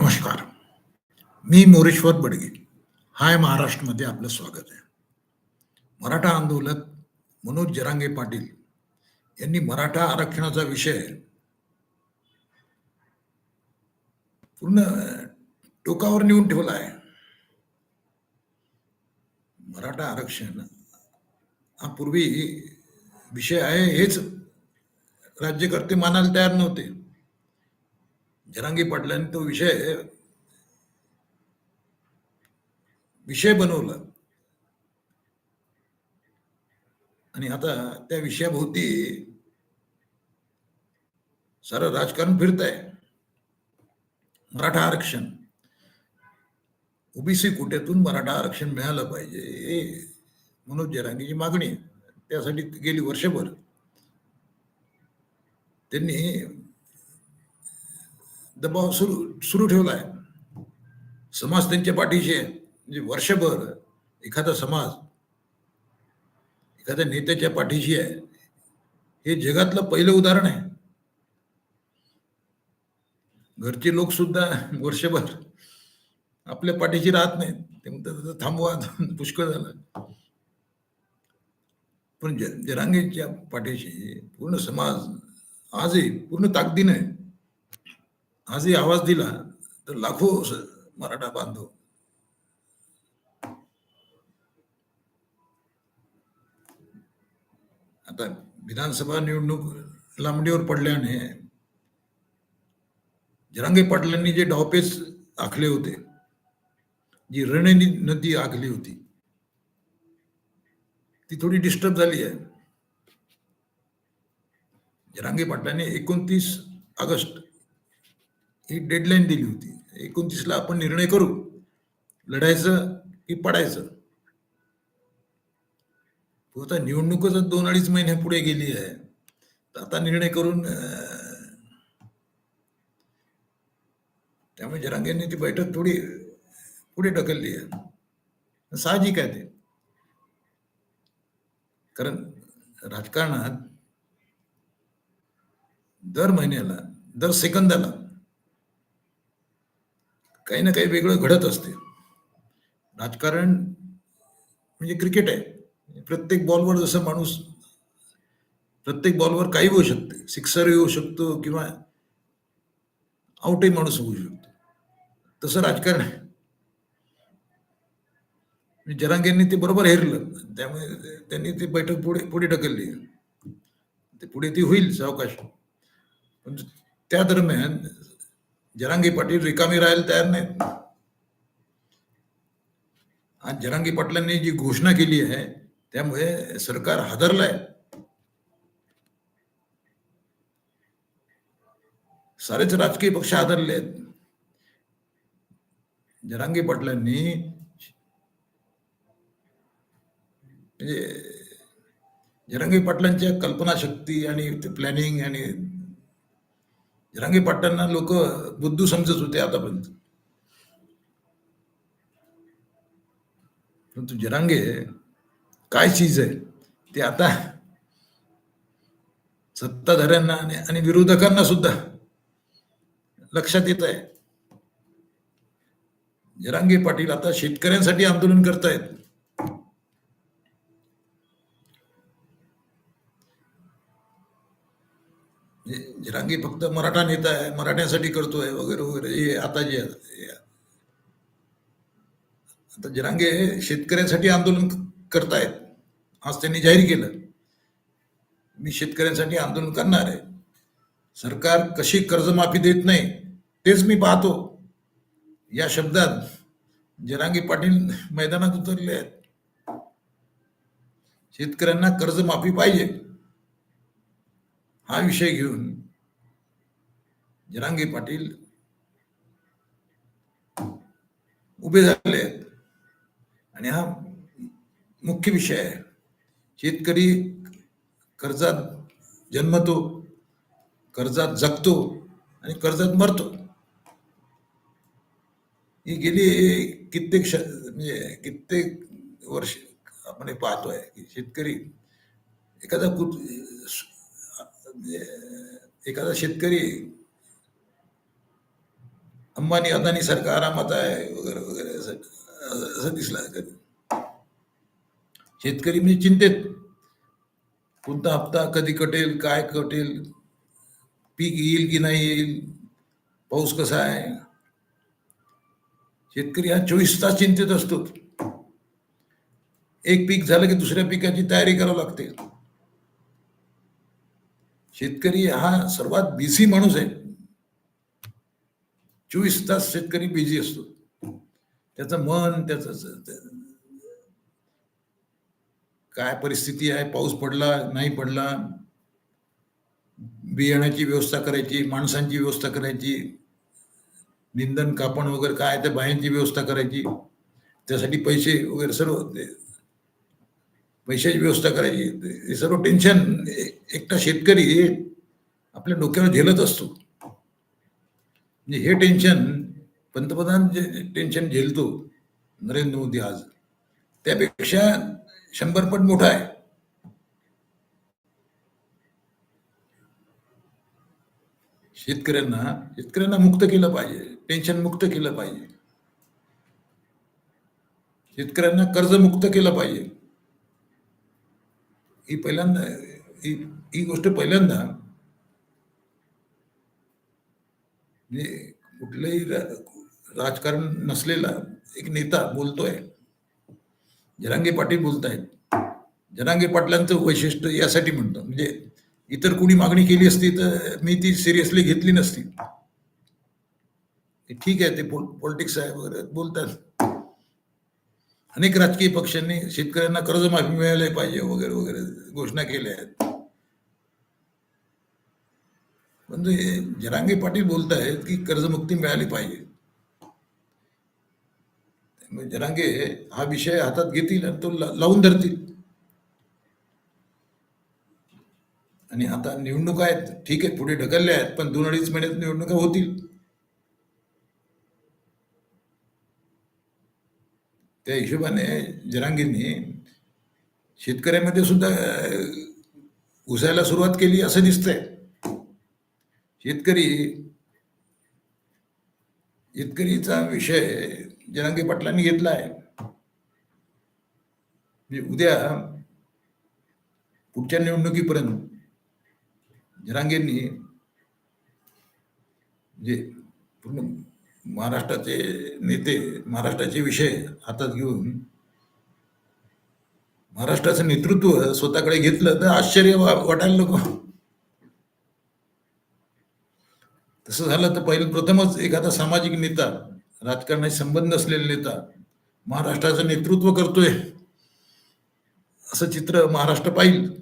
नमस्कार. मी मोरेश्वर बडगे. हाय महाराष्ट्रमध्ये आपलं स्वागत आहे. मराठा आंदोलक मनोज जरांगे पाटील यांनी मराठा आरक्षणाचा विषय पूर्ण टोकावर नेऊन ठेवला आहे. मराठा आरक्षण हा पूर्वी विषय आहे हेच राज्यकर्ते मानायला तयार नव्हते. जरांगी पाटलांनी तो विषय विषय बनवला. आणि आता त्या विषयाभोवती सारं राजकारण फिरत आहे मराठा आरक्षण. ओबीसी कोट्यातून मराठा आरक्षण मिळालं पाहिजे हे मनोज जरांगीची मागणी त्यासाठी गेली वर्षभर. त्यांनी दबाव सुरू सुरू ठेवला आहे. समाज त्यांच्या पाठीशी आहे. म्हणजे वर्षभर एखादा समाज एखाद्या नेत्याच्या पाठीशी आहे. हे जगातलं पहिलं उदाहरण आहे. घरचे लोक सुद्धा वर्षभर आपल्या पाठीशी राहत नाहीत. ते म्हणतात थांबवा पुष्कळ झालं. पण ज- जरांगेच्या पाठीशी पूर्ण समाज आजही पूर्ण ताकदीने आजही आवाज दिला तर लाखो मराठा बांधव. आता विधानसभा निवडणूक लांबणीवर पडल्याने जरांगे पाटलांनी जे डावपेच आखले होते जी रणनीती आखली होती ती थोडी डिस्टर्ब झाली आहे. जरांगे पाटलांनी एकोणतीस ऑगस्ट ही डेडलाईन दिली होती. एकोणतीसला आपण निर्णय करू. लढायचं की पडायचं? आता निवडणूकच दोन अडीच महिने पुढे गेली आहे तर आता निर्णय करून त्यामुळे जरांगेंनी ती बैठक थोडी पुढे ढकलली आहे. साहजिक आहे ते. कारण राजकारणात दर महिन्याला दर सेकंदाला काही ना काही वेगळं घडत असते. राजकारण म्हणजे क्रिकेट आहे. प्रत्येक बॉलवर जसं माणूस प्रत्येक बॉलवर काही होऊ शकते. सिक्सर येऊ शकतो किंवा आउटही माणूस होऊ शकतो. तसं राजकारण आहे. जरांगेंनी ते बरोबर हेरलं. त्यामुळे त्यांनी ती बैठक पुढे पुढे ढकलली. ते पुढे ती होईल सावकाश. पण त्या दरम्यान जरांगी पाटील रिकामी राहायला तयार नाहीत. आज जरांगी पाटलांनी जी घोषणा केली आहे त्यामुळे सरकार हादरलंय. सारेच राजकीय पक्ष आदरले आहेत जरांगे पाटलांनी म्हणजे जरांगी पाटलांच्या कल्पनाशक्ती आणि ते प्लॅनिंग आणि जरांगे पाटलांना लोक बुद्धू समजत होते आतापर्यंत. परंतु जरांगे काय चीज आहे ते आता सत्ताधाऱ्यांना आणि आणि विरोधकांना सुद्धा लक्षात येत आहे. जरांगे पाटील आता शेतकऱ्यांसाठी आंदोलन करतायत रांगी फक्त मराठा नेता आहे मराठ्यांसाठी करतोय वगैरे वगैरे. हे आता जे आता जरांगे शेतकऱ्यांसाठी आंदोलन करतायत. आज त्यांनी जाहीर केलं. मी शेतकऱ्यांसाठी आंदोलन करणार आहे. सरकार कशी कर्जमाफी देत नाही तेच मी पाहतो. या शब्दात जरांगे पाटील मैदानात उतरले आहेत शेतकऱ्यांना कर्जमाफी पाहिजे. हा विषय घेऊन जनांगी पाटील उभे झाले आहेत. आणि हा मुख्य विषय आहे. शेतकरी कर्जात जन्मतो कर्जात जगतो आणि कर्जात मरतो. ही गेली कित्येक श म्हणजे कित्येक वर्ष आपण पाहतो पाहतोय की शेतकरी एखादा कुट म्हणजे एखादा शेतकरी अंबानी अदानी सारखा आरामात आहे वगैरे वगैरे असं असं दिसला कधी. शेतकरी म्हणजे चिंतेत. कोणता हप्ता कधी कटेल काय कटेल पीक येईल की नाही येईल पाऊस कसा आहे? शेतकरी हा चोवीस तास चिंतेत असतो. एक पीक झालं की दुसऱ्या पिकाची तयारी करावी लागते. शेतकरी हा सर्वात बिझी माणूस आहे. चोवीस तास शेतकरी बिझी असतो. त्याचं मन त्याचं काय परिस्थिती आहे? पाऊस पडला नाही पडला? बियाण्याची व्यवस्था करायची माणसांची व्यवस्था करायची निंदन कापण वगैरे काय त्या बायांची व्यवस्था करायची. त्यासाठी पैसे वगैरे सर्व पैशाची व्यवस्था करायची. हे सर्व टेन्शन एकटा शेतकरी आपल्या डोक्यावर झेलत असतो. म्हणजे हे टेन्शन पंतप्रधान जे टेन्शन झेलतो नरेंद्र मोदी आज त्यापेक्षा शंभर पट मोठा आहे. शेतकऱ्यांना शेतकऱ्यांना मुक्त केलं पाहिजे टेन्शन मुक्त केलं पाहिजे. शेतकऱ्यांना कर्ज मुक्त केलं पाहिजे. ही पहिल्यांदा ही ही गोष्ट पहिल्यांदा म्हणजे कुठलंही राजकारण नसलेला एक नेता बोलतोय. जरांगे पाटील बोलतायत. जरांगे पाटलांचं वैशिष्ट्य यासाठी म्हणतो. म्हणजे इतर कुणी मागणी केली असती तर मी ती सिरियसली घेतली नसती. ठीक आहे ते पॉलिटिक्स आहे वगैरे बोलतात. अनेक राजकीय पक्षांनी शेतकऱ्यांना कर्जमाफी मिळाली पाहिजे वगैरे वगैरे घोषणा केल्या आहेत. म्हणजे हे जरांगे पाटील बोलत आहेत की कर्जमुक्ती मिळाली पाहिजे. त्यामुळे जरांगे हा विषय हातात घेतील आणि तो लावून धरतील. आणि आता निवडणुका आहेत ठीक आहे पुढे ढकलल्या आहेत पण दोन अडीच महिन्यात निवडणुका होतील. त्या हिशोबाने जरांगींनी शेतकऱ्यामध्ये सुद्धा अं, घुसायला सुरुवात केली असं दिसतंय. शेतकरी शेतकरीचा विषय जनांगी पाटलांनी घेतला आहे. म्हणजे उद्या पुढच्या निवडणुकीपर्यंत जरांगेंनी जे म्हणजे पूर्ण महाराष्ट्राचे नेते महाराष्ट्राचे विषय हातात घेऊन महाराष्ट्राचं नेतृत्व स्वतःकडे घेतलं तर आश्चर्य वाटायला नको. तसं झालं तर पहिलं प्रथमच एखादा सामाजिक नेता राजकारणाशी संबंध असलेला नेता महाराष्ट्राचं नेतृत्व करतोय. असं चित्र महाराष्ट्र पाहिल.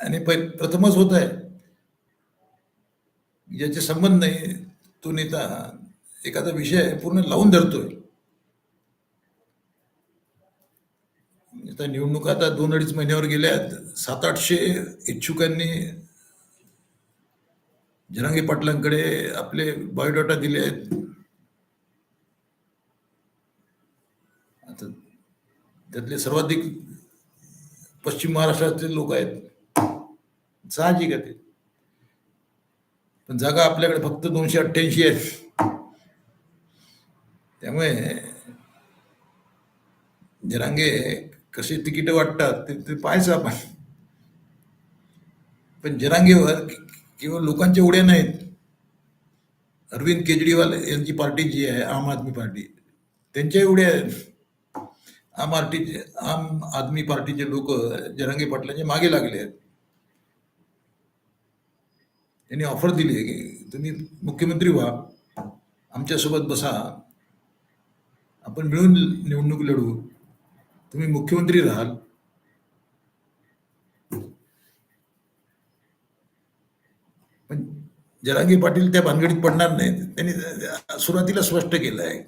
आणि पहि- प्रथमच होत आहे. ज्याचे संबंध नाही तो नेता एखादा विषय पूर्ण लावून धरतोय. आता निवडणुका आता दोन अडीच महिन्यावर गेल्यात. सात आठशे इच्छुकांनी जरांगी पाटलांकडे आपले बायोडाटा दिले आहेत. आता त्यातले सर्वाधिक पश्चिम महाराष्ट्रातील लोक आहेत. साहजिक आहे ते. पण जागा आपल्याकडे फक्त दोनशे अठ्ठ्याऐंशी आहेत. त्यामुळे जरांगे कसे तिकीट वाटतात ते ते पाहायचं आपण. पण जरांगेवर केवळ लोकांच्या उड्या नाहीत. अरविंद केजरीवाल यांची पार्टी जी आहे आम आदमी पार्टी त्यांच्या उड्या आहेत. आम आरटीचे आम आदमी पार्टीचे लोक जरांगे पाटलांचे मागे लागले आहेत. त्यांनी ऑफर दिली आहे की तुम्ही मुख्यमंत्री व्हा आमच्यासोबत बसा. आपण मिळून निवडणूक लढू. तुम्ही मुख्यमंत्री राहाल पण जरांगे पाटील त्या भानगडीत पडणार नाहीत. त्यांनी सुरुवातीला स्पष्ट केलं आहे.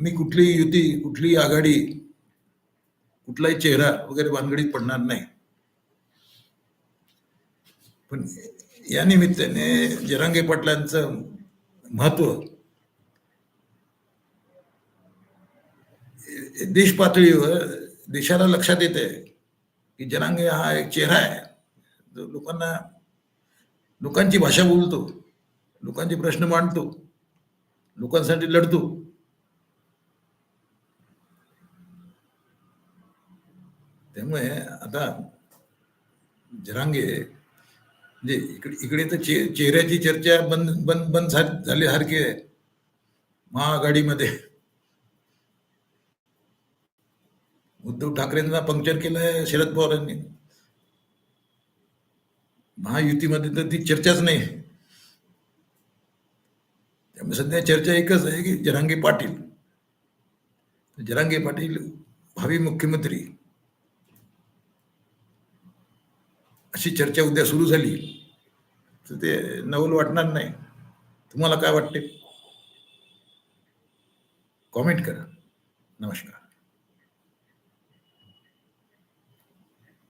मी कुठलीही युती कुठलीही आघाडी कुठलाही चेहरा वगैरे भानगडीत पडणार नाही. पण या निमित्ताने जरांगे पाटलांचं महत्त्व देश पातळीवर देशाला लक्षात येत आहे की जनांगे हा एक चेहरा आहे. जो लोकांना लोकांची भाषा बोलतो. लोकांचे प्रश्न मांडतो. लोकांसाठी लढतो. त्यामुळे आता जरांगे म्हणजे इकडे इकडे तर चे चेहऱ्याची चर्चा बंद बंद बंद झाली सारखी आहे. महाआघाडीमध्ये. उद्धव ठाकरेंना पंक्चर केलंय शरद पवारांनी. महायुतीमध्ये तर ती चर्चाच नाही. त्यामुळे सध्या चर्चा एकच आहे की जरांगे पाटील. जरांगे पाटील भावी मुख्यमंत्री. अशी चर्चा उद्या सुरू झाली. तर ते नवल वाटणार नाही. तुम्हाला काय वाटते? कॉमेंट करा. नमस्कार.